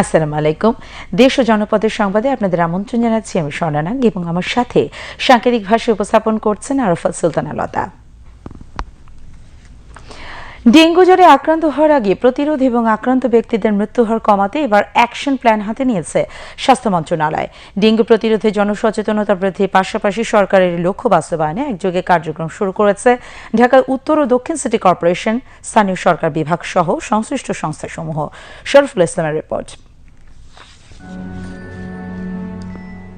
আসসালামু আলাইকুম। দেশ ও জনপদের সংবাদে আপনাদের আমন্ত্রণ জানাচ্ছি আমি স্বর্ণানাঙ্গ এবং আমার সাথে সাংকেতিক ভাষায় উপস্থাপন করছেন আরফাত সুলতানা লতা। ডেঙ্গু জ্বরে আক্রান্ত হওয়ার আগে প্রতিরোধ এবং আক্রান্ত ব্যক্তিদের মৃত্যু হার কমাতে এবার অ্যাকশন প্ল্যান হাতে নিয়েছে স্বাস্থ্য মন্ত্রণালয়। ডেঙ্গু প্রতিরোধে জনসচেতনতা বৃদ্ধির পাশাপাশি সরকারের লক্ষ্য বাস্তবায়নে একযোগে কার্যক্রম শুরু করেছে ঢাকার উত্তর ও দক্ষিণ সিটি কর্পোরেশন, স্থানীয় সরকার বিভাগ সহ সংশ্লিষ্ট সংস্থাসমূহ। শরফুল ইসলামের রিপোর্ট।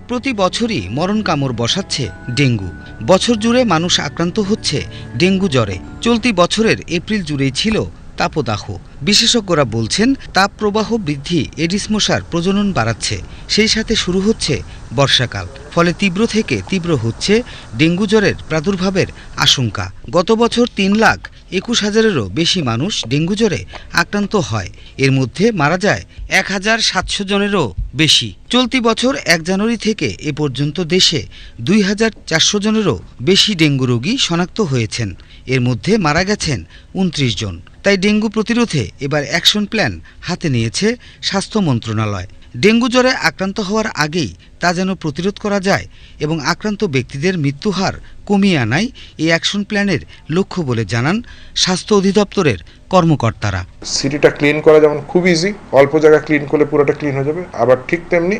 প্রতি বছরই মরণ কামড় বসাচ্ছে ডেঙ্গু। বছর জুড়ে মানুষ আক্রান্ত হচ্ছে ডেঙ্গু জ্বরে। চলতি বছরের এপ্রিল জুড়েই ছিল তাপদাহ। বিশেষজ্ঞরা বলছেন তাপ প্রবাহ বৃদ্ধি এডিস মশার প্রজনন বাড়াচ্ছে। সেই সাথে শুরু হচ্ছে বর্ষাকাল। ফলে তীব্র থেকে তীব্র হচ্ছে ডেঙ্গু জ্বরের প্রাদুর্ভাবের আশঙ্কা। গত বছর তিন লাখ একুশ হাজারেরও বেশি মানুষ ডেঙ্গু জ্বরে আক্রান্ত হয়। এর মধ্যে মারা যায় এক হাজার সাতশো জনেরও বেশি। চলতি বছর এক জানুয়ারি থেকে এ পর্যন্ত দেশে দুই হাজার চারশো জনেরও বেশি ডেঙ্গু রোগী শনাক্ত হয়েছেন। এর মধ্যে মারা গেছেন উনত্রিশ জন। তাই ডেঙ্গু প্রতিরোধে এবার অ্যাকশন প্ল্যান হাতে নিয়েছে স্বাস্থ্য মন্ত্রণালয়। ডেঙ্গু জ্বরে আক্রান্ত হওয়ার আগেই তা যেন প্রতিরোধ করা যায় এবং আক্রান্ত ব্যক্তিদের মৃত্যুহার কমিয়ে আনাই এই অ্যাকশন প্ল্যানের লক্ষ্য বলে জানান স্বাস্থ্য অধিদপ্তরের কর্মকর্তারা। সিটিটা ক্লিন করা যেমন খুব ইজি অল্প জায়গা ক্লিন করলে পুরোটা ক্লিন হয়ে যাবে। আবার ঠিক তেমনি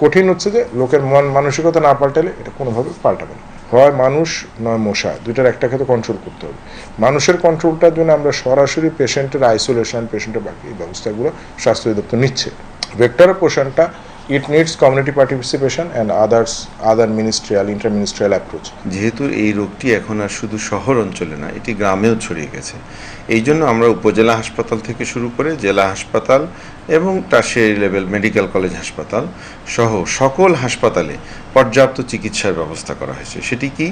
কঠিন হচ্ছে যে লোকের মন মানসিকতা না পাল্টালে এটা কোনোভাবে পাল্টাবে না। হয় মানুষ, নয় মশা, দুইটার একটা ক্ষেত্রে কন্ট্রোল করতে হবে। মানুষের কন্ট্রোলটার জন্য আমরা সরাসরি পেশেন্টের আইসোলেশন পেশেন্টের বাকি ব্যবস্থাগুলো স্বাস্থ্য অধিদপ্তর নিচ্ছে। পোর্শনটা it needs community participation and others other ministerial inter ministerial approach. যেহেতু এই রোগটি এখন আর শুধু শহর অঞ্চলে না, এটি গ্রামেও ছড়িয়ে গেছে। এই জন্য আমরা উপজেলা হাসপাতাল থেকে শুরু করে জেলা হাসপাতাল এবং টার্সিয়ারি লেভেল মেডিকেল কলেজ হাসপাতাল সহ সকল হাসপাতালে পর্যাপ্ত চিকিৎসার ব্যবস্থা করা হয়েছে। সেটি কি?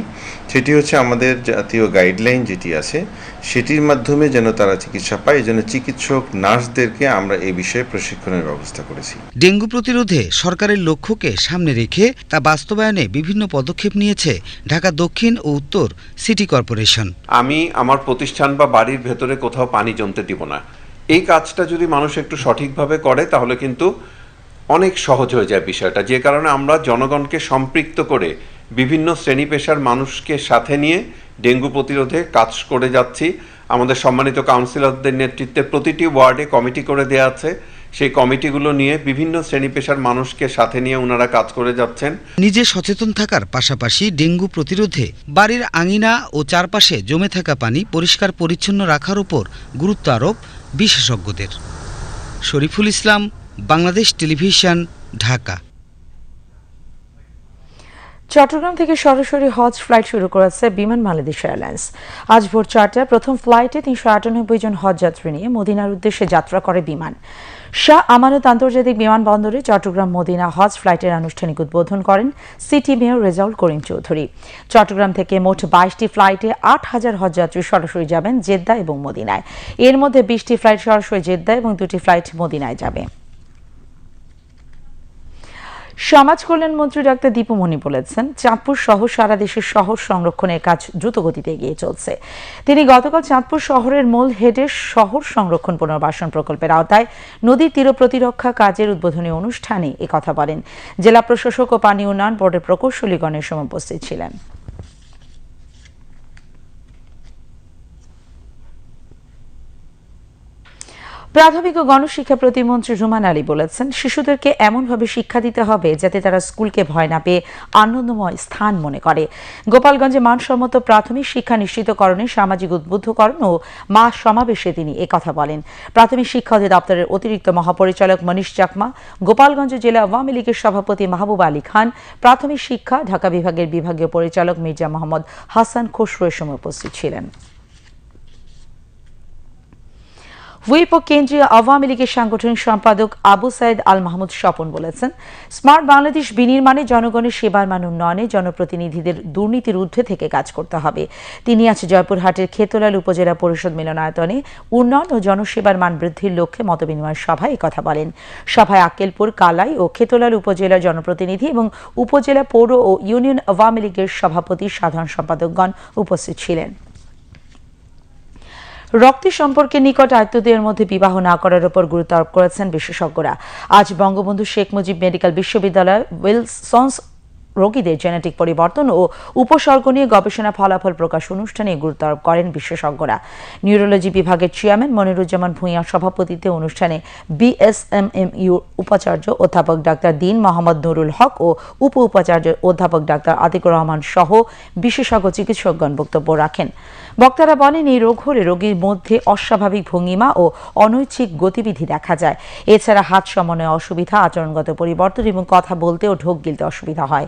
সেটি হচ্ছে আমাদের জাতীয় গাইডলাইন যেটি আছে সেটির মাধ্যমে যেন তারা চিকিৎসা পায় জন্য চিকিৎসক নার্সদেরকে আমরা এই বিষয়ে প্রশিক্ষণের ব্যবস্থা করেছি। ডেঙ্গু প্রতিরোধে সরকারের লক্ষ্যকে সামনে রেখে তা বাস্তবায়নে বিভিন্ন পদক্ষেপ নিয়েছে ঢাকা দক্ষিণ ও উত্তর সিটি কর্পোরেশন। আমি আমার প্রতিষ্ঠান বা বাড়ির ভেতরে কোথাও পানি জমতে দিব না। এই কাজটা যদি মানুষ একটু সঠিকভাবে করে তাহলে কিন্তু অনেক সহজ হয়ে যায় বিষয়টা। যে কারণে আমরা জনগণকে সম্পৃক্ত করে বিভিন্ন শ্রেণি পেশার মানুষকে সাথে নিয়ে ডেঙ্গু প্রতিরোধে কাজ করে যাচ্ছি। আমাদের সম্মানিত কাউন্সিলরদের নেতৃত্বে প্রতিটি ওয়ার্ডে কমিটি করে দেওয়া আছে। সেই কমিটিগুলো নিয়ে বিভিন্ন শ্রেণি পেশার মানুষকে সাথে নিয়ে ওনারা কাজ করে যাচ্ছেন। নিজে সচেতন থাকার পাশাপাশি ডেঙ্গু প্রতিরোধে বাড়ির আঙিনা ও চারপাশে জমে থাকা পানি পরিষ্কার পরিচ্ছন্ন রাখার উপর গুরুত্ব আরোপ বিশেষজ্ঞদের। শরীফুল ইসলাম বাংলাদেশ টেলিভিশন, ঢাকা। চট্টগ্রাম থেকে সরাসরি হজ ফ্লাইট শুরু করেছে বিমান বাংলাদেশ এয়ারলাইন্স। আজ ভোর চারটায় প্রথম ফ্লাইটে তিনশো আটানব্বই জন হজ যাত্রী নিয়ে মদিনার উদ্দেশ্যে যাত্রা করে বিমান। শাহ আমানত আন্তর্জাতিক বিমানবন্দরে চট্টগ্রাম মদিনা হজ ফ্লাইটের আনুষ্ঠানিক উদ্বোধন করেন সিটি মেয়র রেজাউল করিম চৌধুরী। চট্টগ্রাম থেকে মোট বাইশটি ফ্লাইটে আট হাজার হজযাত্রী সরাসরি যাবেন জেদ্দা এবং মদিনায়। এর মধ্যে বিশটি ফ্লাইট সরাসরি জেদ্দা এবং দুটি ফ্লাইট মদিনায় যাবে। সমাজ কল্যাণ মন্ত্রী ডাক্তার দীপুমণি বলেছেন, চাঁদপুর সহ সারা দেশের শহর সংরক্ষণের কাজ দ্রুত গতিতে এগিয়ে চলছে। তিনি গতকাল চাঁদপুর শহরের মূল হেডে শহর সংরক্ষণ পুনর্বাসন প্রকল্পের আওতায় নদীর তীর প্রতিরক্ষা কাজের উদ্বোধনী অনুষ্ঠানে কথা বলেন। জেলা প্রশাসক ও পানি উন্নয়ন বোর্ডের প্রকৌশলীগণের সময় উপস্থিত ছিলেন। প্রাথমিক ও গণশিক্ষা প্রতিমন্ত্রী রুমান আলী বলেছেন, শিশুদেরকে এমনভাবে শিক্ষা দিতে হবে যাতে তারা স্কুলকে ভয় না পেয়ে আনন্দময় স্থান মনে করে। গোপালগঞ্জে মানসম্মত প্রাথমিক শিক্ষা নিশ্চিতকরণে সামাজিক উদ্বুদ্ধকরণ ও মা সমাবেশে তিনি কথা বলেন। প্রাথমিক শিক্ষা অধিদপ্তরের অতিরিক্ত মহাপরিচালক মনীষ চাকমা, গোপালগঞ্জ জেলা আওয়ামী লীগের সভাপতি মাহবুব আলী খান, প্রাথমিক শিক্ষা ঢাকা বিভাগের বিভাগীয় পরিচালক মির্জা মোহাম্মদ হাসান খসরুয়ের সময় উপস্থিত ছিলেন। হুইপ কেন্দ্রীয় আওয়ামী লীগের সাংগঠনিক সম্পাদক আবু সাইদ আল মাহমুদ স্বপন বলেছেন, স্মার্ট বাংলাদেশ বিনির্মাণে জনগণের সেবার মান উন্নয়নে জনপ্রতিনিধিদের দুর্নীতির ঊর্ধ্বে থেকে কাজ করতে হবে। তিনি আজ জয়পুরহাটের খেতলাল উপজেলা পরিষদ মিলনায়তনে উন্নয়ন ও জনসেবার মান বৃদ্ধির লক্ষ্যে মতবিনিময় সভায় কথা বলেন। সভায় আক্কেলপুর, কালাই ও খেতলাল উপজেলা জনপ্রতিনিধি এবং উপজেলা পৌর ও ইউনিয়ন আওয়ামী লীগের সভাপতি সাধারণ সম্পাদকগণ উপস্থিত ছিলেন। রক্তের সম্পর্কে নিকট আয়ত্তদের মধ্যে বিবাহ না করার উপর গুরুত্ব আরোপ করেছেন বিশেষজ্ঞরা। আজ বঙ্গবন্ধু শেখ মুজিব মেডিকেল বিশ্ববিদ্যালয় উইলসন্স রোগীদের জেনেটিক পরিবর্তন ও উপসর্গ নিয়ে গবেষণা ফলাফল প্রকাশ অনুষ্ঠানে গুরুত্ব আরোপ করেন বিশেষজ্ঞরা। নিউরোলজি বিভাগের চেয়ারম্যান মনিরুজ্জামান ভূঁইয়ার সভাপতিত্বে অনুষ্ঠানে বিএসএমএমইউ উপাচার্য অধ্যাপক ডাক্তার দিন মোহাম্মদ নুরুল হক ও উপ উপাচার্য অধ্যাপক ডাক্তার আতিকুর রহমান সহ বিশেষজ্ঞ চিকিৎসকগণ বক্তব্য রাখেন। বক্তারা বলেন, এই রোগ হলে রোগীর মধ্যে অস্বাভাবিক ভঙ্গিমা ও অনৈচ্ছিক গতিবিধি দেখা যায়। এছাড়া হাত সমন্বয় অসুবিধা, আচরণগত পরিবর্তন এবং কথা বলতে ও ঢোক গিলতে অসুবিধা হয়।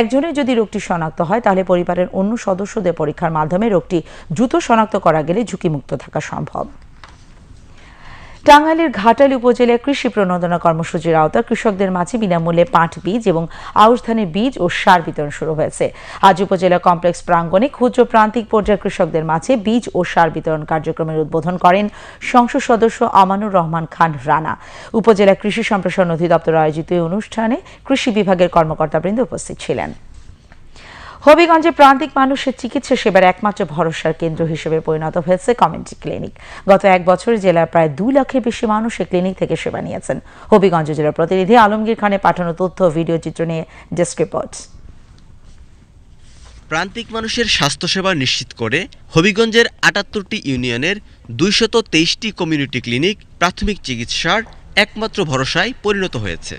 একজনের যদি রোগটি শনাক্ত হয়, তাহলে পরিবারের অন্য সদস্যদের পরীক্ষার মাধ্যমে রোগটি দ্রুত শনাক্ত করা গেলে ঝুঁকিমুক্ত থাকা সম্ভব। টাঙ্গাইলের ঘাটাল উপজেলায় কৃষি প্রণোদনা কর্মসূচির আওতায় কৃষকদের মাঝে বিনামূল্যে পাট, বীজ এবং আউশ ধানের বীজ ও সার বিতরণ শুরু হয়েছে। আজ উপজেলা কমপ্লেক্স প্রাঙ্গণে ক্ষুদ্র প্রান্তিক পর্যায়ের কৃষকদের মাঝে বীজ ও সার বিতরণ কার্যক্রমের উদ্বোধন করেন সংসদ সদস্য আমানুর রহমান খান রানা। উপজেলা কৃষি সম্প্রসারণ অধিদপ্তর আয়োজিত অনুষ্ঠানে কৃষি বিভাগের কর্মকর্তাবৃন্দ উপস্থিত ছিলেন। হবিগঞ্জে প্রান্তিক মানুষের চিকিৎসা সেবার একমাত্র ভরসার কেন্দ্র হিসেবে পরিণত হয়েছে কমিউনিটি ক্লিনিক। গত এক বছরে জেলার প্রায় দুই লাখের বেশি মানুষ এই ক্লিনিক থেকে সেবা নিয়েছেন। হবিগঞ্জ জেলার প্রতিনিধি আলমগীর খানের পাঠানো তথ্য ভিডিও চিত্র নিয়ে ডেস্ক রিপোর্ট। প্রান্তিক মানুষের স্বাস্থ্যসেবা নিশ্চিত করে হবিগঞ্জের আটাত্তরটি ইউনিয়নের দুইশত তেইশটি কমিউনিটি ক্লিনিক প্রাথমিক চিকিৎসার একমাত্র ভরসায় পরিণত হয়েছে।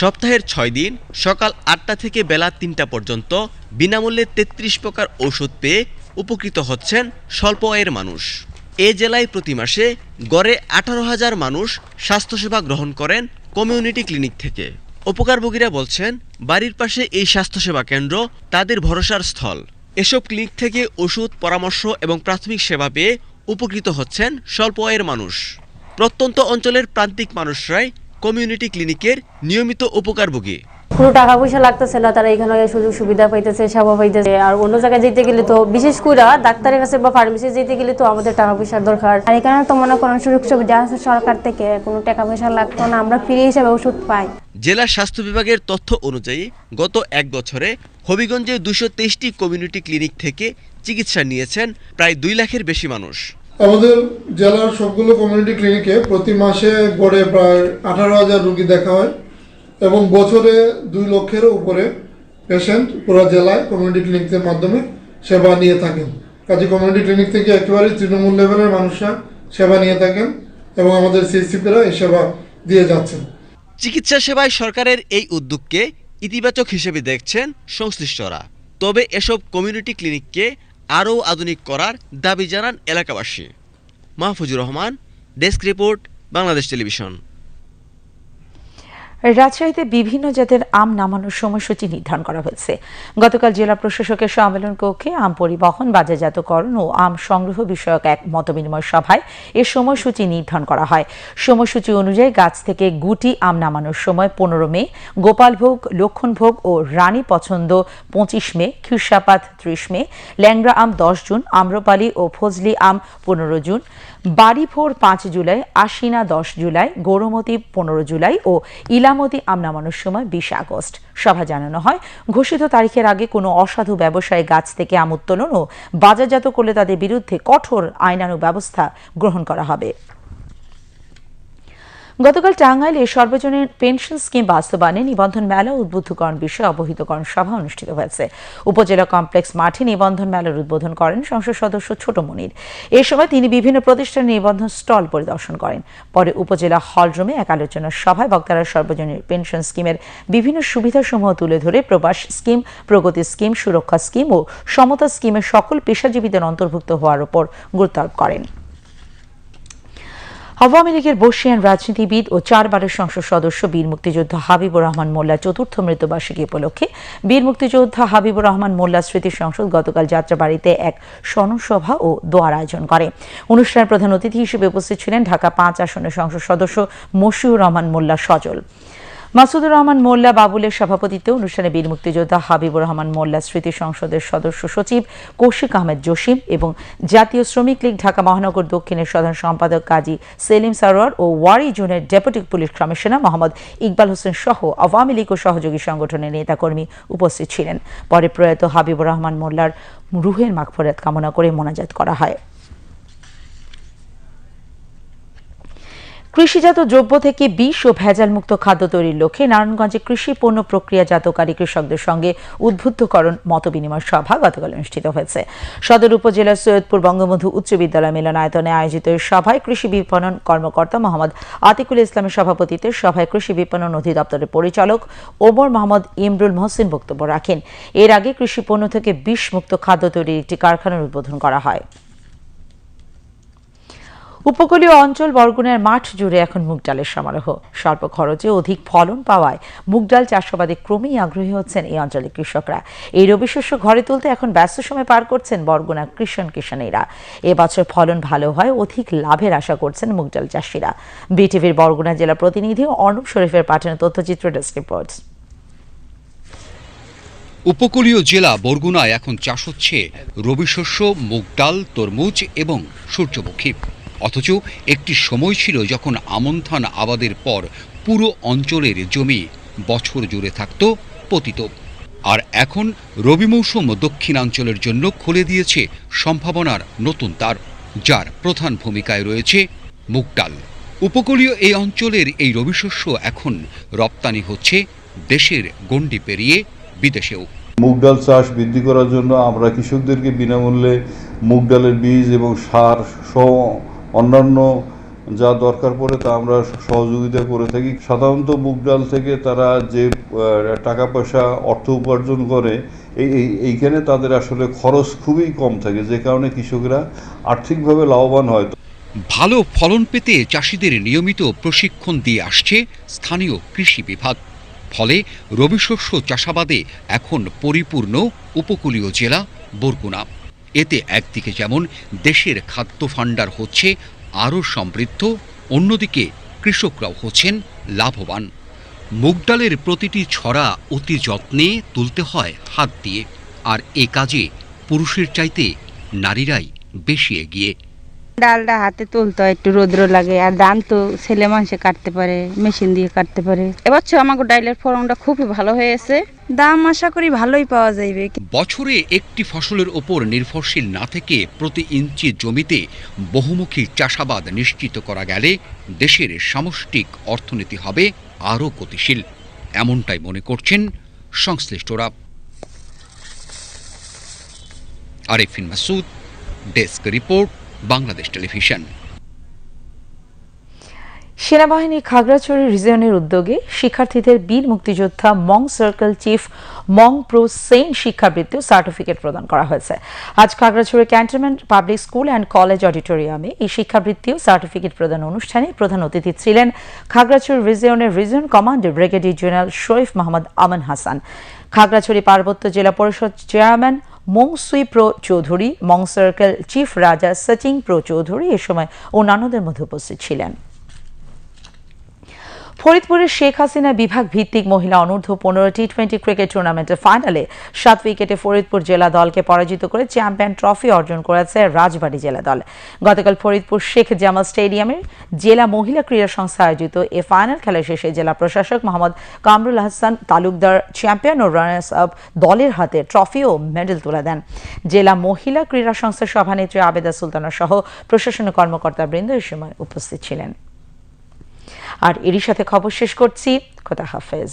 সপ্তাহের ছয় দিন, সকাল আটটা থেকে বেলা তিনটা পর্যন্ত বিনামূল্যে তেত্রিশ প্রকার ঔষধ পেয়ে উপকৃত হচ্ছেন স্বল্প আয়ের মানুষ। এ জেলায় প্রতি মাসে গড়ে আঠারো হাজার মানুষ স্বাস্থ্যসেবা গ্রহণ করেন কমিউনিটি ক্লিনিক থেকে। উপকারভোগীরা বলছেন, বাড়ির পাশে এই স্বাস্থ্যসেবা কেন্দ্র তাদের ভরসার স্থল। এসব ক্লিনিক থেকে ওষুধ, পরামর্শ এবং প্রাথমিক সেবা পেয়ে উপকৃত হচ্ছেন স্বল্প আয়ের মানুষ। প্রত্যন্ত অঞ্চলের প্রান্তিক মানুষরাই কমিউনিটি ক্লিনিকের নিয়মিত উপকারভোগী। কোনো টাকা পয়সা লাগতেছে না তারা এখানে সুযোগ সুবিধা পাইতেছে সেবা পাইতেছে আর অন্য জায়গায় যেতে গেলে তো বিশেষ করে ডাক্তারের কাছে বা ফার্মেসি যেতে গেলে তো আমাদের টাকা পয়সার দরকার। আর এখানে তো মনে করেন সুযোগ সুবিধা আছে সরকার থেকে কোনো টাকা পয়সা লাগতো না আমরা ফ্রি হিসাবে ওষুধ পাই। জেলা স্বাস্থ্য বিভাগের তথ্য অনুযায়ী গত এক বছরে হবিগঞ্জে দুশো তেইশটি কমিউনিটি ক্লিনিক থেকে চিকিৎসা নিয়েছেন প্রায় দুই লাখের বেশি মানুষ। আমাদের জেলার সবগুলো কমিউনিটি ক্লিনিকে প্রতি মাসে গড়ে প্রায় আঠারো হাজার রুগী দেখা হয় এবং বছরে দুই লক্ষের উপরে পেশেন্ট পুরো জেলায় কমিউনিটি ক্লিনিকের মাধ্যমে সেবা নিয়ে থাকেন। কাজে কমিউনিটি ক্লিনিক থেকে একেবারে তৃণমূল লেভেলের মানুষরা সেবা নিয়ে থাকেন এবং আমাদের সিএসিপিরা এই সেবা দিয়ে যাচ্ছেন। চিকিৎসা সেবায় সরকারের এই উদ্যোগকে ইতিবাচক হিসেবে দেখছেন সংশ্লিষ্টরা। তবে এসব কমিউনিটি ক্লিনিককে আরও আধুনিক করার দাবি জানান এলাকাবাসী। Mahfuzur Rahman desk report Bangladesh television. রাজশাহীতে বিভিন্ন জাতের আম নামানোর সময়সূচি নির্ধারণ করা হয়েছে। গতকাল জেলা প্রশাসকের সম্মেলন কক্ষে আম পরিবহন, বাজারজাতকরণ ও আম সংগ্রহ বিষয়ক এক মতবিনিময় সভায় এ সময়সূচি নির্ধারণ করা হয়। সময়সূচি অনুযায়ী গাছ থেকে গুটি আম নামানোর সময় পনেরো মে, গোপালভোগ, লক্ষণভোগ ও রানী পছন্দ পঁচিশ মে, খিরসাপাত ত্রিশ মে ল্যাংরা আম দশ জুন, আম্রপালি ও ফজলি আম পনেরো জুন বাড়িভোর পাঁচ জুলাই, আশিনা দশ জুলাই, গৌরমতি পনেরো জুলাই ও ইলামতি আমনামানোর সময় বিশ আগস্ট। সভা জানানো হয়। ঘোষিত তারিখের আগে কোনো অসাধু ব্যবসায়ী গাছ থেকে আম উত্তোলন ও বাজারজাত করলে তাদের বিরুদ্ধে কঠোর আইনানু ব্যবস্থা গ্রহণ করা হবে। গতকাল টাঙ্গাইলে সর্বজনীন পেনশন স্কিম বাস্তবায়নে নিবন্ধন মেলা উদ্বুদ্ধকরণ বিষয়ে অবহিতকরণ সভা অনুষ্ঠিত হয়েছে। উপজেলা কমপ্লেক্স মাঠে নিবন্ধন মেলার উদ্বোধন করেন সংসদ সদস্য ছোট মনির। এ সময় তিনি বিভিন্ন প্রতিষ্ঠানের নিবন্ধন স্টল পরিদর্শন করেন। পরে উপজেলা হল রুমে এক আলোচনা সভায় বক্তারা সর্বজনীন পেনশন স্কিমের বিভিন্ন সুবিধাসমূহ তুলে ধরে Probash scheme, Progoti scheme, Surokkha scheme ও সমতা স্কিমের সকল পেশাজীবীদের অন্তর্ভুক্ত হওয়ার উপর গুরুত্ব আরোপ করেন। আওয়ামী লীগের বর্ষিয়ান রাজনীতিবিদ ও চারবারের সংসদ সদস্য বীর মুক্তিযোদ্ধা হাবিবুর রহমান মোল্লা চতুর্থ মৃত্যুবার্ষিকী উপলক্ষে বীর মুক্তিযোদ্ধা হাবিবুর রহমান মোল্লা স্মৃতি সংসদ গতকাল যাত্রাবাড়িতে এক স্মরণসভা ও দোয়ার আয়োজন করে। অনুষ্ঠানের প্রধান অতিথি হিসেবে উপস্থিত ছিলেন ঢাকা পাঁচ আসনের সংসদ সদস্য মশিউর রহমান মোল্লা সজল। মাসুদুর রহমান মোল্লা বাবুলের সভাপতিত্বে অনুষ্ঠানে বীর মুক্তিযোদ্ধা হাবিবুর রহমান মোল্লা, স্মৃতি সংসদের সদস্য সচিব কৌশিক আহমেদ জসিম এবং জাতীয় শ্রমিক লীগ ঢাকা মহানগর দক্ষিণের সাধারণ সম্পাদক কাজী সেলিম সারোয়ার ও ওয়ারি জোনের deputy police commissioner Mohammad Iqbal Hossain সহ আওয়ামী লীগ ও সহযোগী সংগঠনের নেতাকর্মী উপস্থিত ছিলেন। পরে প্রয়াত হাবিবুর রহমান মোল্লার রুহের মাগফরাত কামনা করে মোনাজাত করা হয়। কৃষিজাত দ্রব্য থেকে বিষ ও ভেজাল মুক্ত খাদ্য তৈরির লক্ষ্যে নারায়ণগঞ্জে কৃষি পণ্য প্রক্রিয়াজাতকারী কৃষকদের সঙ্গে উদ্বুদ্ধকরণ মতবিনিময় সভা গতকাল অনুষ্ঠিত হয়েছে। সদর উপজেলার সৈয়দপুর বঙ্গবন্ধু উচ্চ বিদ্যালয় মিলনায়তনে আয়োজিত সভায় কৃষি বিপণন কর্মকর্তা মোহাম্মদ আতিকুল ইসলামের সভাপতিত্বে সভায় কৃষি বিপণন অধিদপ্তরের পরিচালক ওমর মোহাম্মদ ইমরুল মহসিন বক্তব্য রাখেন। এর আগে কৃষি পণ্য থেকে বিষ মুক্ত খাদ্য তৈরির একটি কারখানার উদ্বোধন করা হয়। উপকূলীয় অঞ্চল বরগুনার মাঠ জুড়ে এখন মুগ ডালের সমারোহ। স্বল্প খরচে অধিক ফলন পাওয়ায় মুগ ডাল চাষাবাদে ক্রমেই আগ্রহী হচ্ছেন এই অঞ্চলের কৃষকরা। এই রবি শস্য ঘরে তুলতে এখন ব্যস্ত সময় পার করছেন বরগুনা কৃষণ কিষানেরা এবছর ফলন ভালো হয়, অধিক লাভের আশা করছেন মুগ ডাল চাষিরা। বিটিভির বরগুনা জেলা প্রতিনিধি অর্ণব শরীফের পাঠানো তথ্যচিত্র ডেস্ক রিপোর্ট উপকূলীয় জেলা বরগুনায় এখন চাষ হচ্ছে রবি শস্য, মুগ ডাল, তরমুজ এবং সূর্যমুখী। অথচ একটি সময় ছিল যখন আমন ধান আবাদের পর পুরো অঞ্চলের জমি বছর জুড়ে থাকত পতিত। আর এখন রবি মৌসুম দক্ষিণাঞ্চলের জন্য খুলে দিয়েছে সম্ভাবনার নতুন তার, যার প্রধান ভূমিকায় রয়েছে মুগডাল উপকূলীয় এই অঞ্চলের এই রবি শস্য এখন রপ্তানি হচ্ছে দেশের গণ্ডি পেরিয়ে বিদেশেও। মুগ ডাল চাষ বৃদ্ধি করার জন্য আমরা কৃষকদেরকে বিনামূল্যে মুগ ডালের বীজ এবং সার সহ অন্যান্য যা দরকার পড়ে তা আমরা সহযোগিতা করে থাকি। সাধারণত মুগ ডাল থেকে তারা যে টাকা পয়সা, অর্থ উপার্জন করে, এই, এই- এইখানে তাদের আসলে খরচ খুবই কম থাকে, যে কারণে কৃষকরা আর্থিকভাবে লাভবান হয়। ভালো ফলন পেতে চাষিদের নিয়মিত প্রশিক্ষণ দিয়ে আসছে স্থানীয় কৃষি বিভাগ। ফলে রবি শস্য চাষাবাদে এখন পরিপূর্ণ উপকূলীয় জেলা বরগুনা। এতে একদিকে যেমন দেশের খাদ্য ভাণ্ডার হচ্ছে, আরও সমৃদ্ধ, অন্যদিকে কৃষকরাও হচ্ছেন লাভবান। মুগ ডালের প্রতিটি ছড়া অতি যত্নে তুলতে হয় হাত দিয়ে, আর এ কাজে পুরুষের চাইতে নারীরাই বেশি এগিয়ে। ডালটা হাতে তুলতে হয় একটু রৌদ্র লাগে। আর ধান তো ছেলে মানুষে কাটতে পারে মেশিন দিয়ে কাটতে পারে। এবছর আমাকে ডাইলের ফলনটা খুবই ভালো হয়েছে। দাম আশা করি ভালোই পাওয়া যাইবে। বছরে একটি ফসলের ওপর নির্ভরশীল না থেকে প্রতি ইঞ্চি জমিতে বহুমুখী চাষাবাদ নিশ্চিত করা গেলে দেশের সামষ্টিক অর্থনীতি হবে আরও গতিশীল। এমনটাই মনে করছেন সংশ্লিষ্টরা। Arifin Masud desk report. Bangladesh television. সেনাবাহিনী খাগড়াছড়ি রিজিয়নের উদ্যোগে শিক্ষার্থীদের বীর মুক্তিযোদ্ধা Mong circle chief Mong pro Sen শিক্ষাবৃত্তি সার্টিফিকেট প্রদান করা হয়েছে। আজ Khagrachari cantonment public school and college অডিটোরিয়ামে এই শিক্ষাবৃত্তি ও সার্টিফিকেট প্রদান অনুষ্ঠানে প্রধান অতিথি ছিলেন Khagrachari রিজিয়নের region commander brigadier general Sharif Mohammad Aman Hasan. Khagrachari পার্বত্য জেলা পরিষদ chairman Mongsui Pro Chowdhury, Mong circle chief Raja Saching Pro Chowdhury এ সময় অন্যান্যদের মধ্যে উপস্থিত ছিলেন। ফরিদপুরের শেখ হাসিনা বিভাগ ভিত্তিক মহিলা অনূর্ধ্ব পনেরো টি টোয়েন্টি ক্রিকেট টুর্নামেন্টের ফাইনালে সাত উইকেটে ফরিদপুর জেলা দলকে পরাজিত করে চ্যাম্পিয়ন ট্রফি অর্জন করেছে রাজবাড়ী জেলা দল। গতকাল ফরিদপুর শেখ জামাল স্টেডিয়ামে জেলা মহিলা ক্রীড়া সংস্থা আয়োজিত এ ফাইনাল খেলা শেষে জেলা প্রশাসক মোহাম্মদ কামরুল হাসান তালুকদার চ্যাম্পিয়ন ও রানার্স আপ দলের হাতে ট্রফি ও মেডেল তুলে দেন। জেলা মহিলা ক্রীড়া সংস্থার সভানেত্রী আবেদা সুলতানা সহ প্রশাসনিক কর্মকর্তা বৃন্দ এই সময় উপস্থিত ছিলেন। আর এরই সাথে খবর শেষ করছি। খোদা হাফেজ।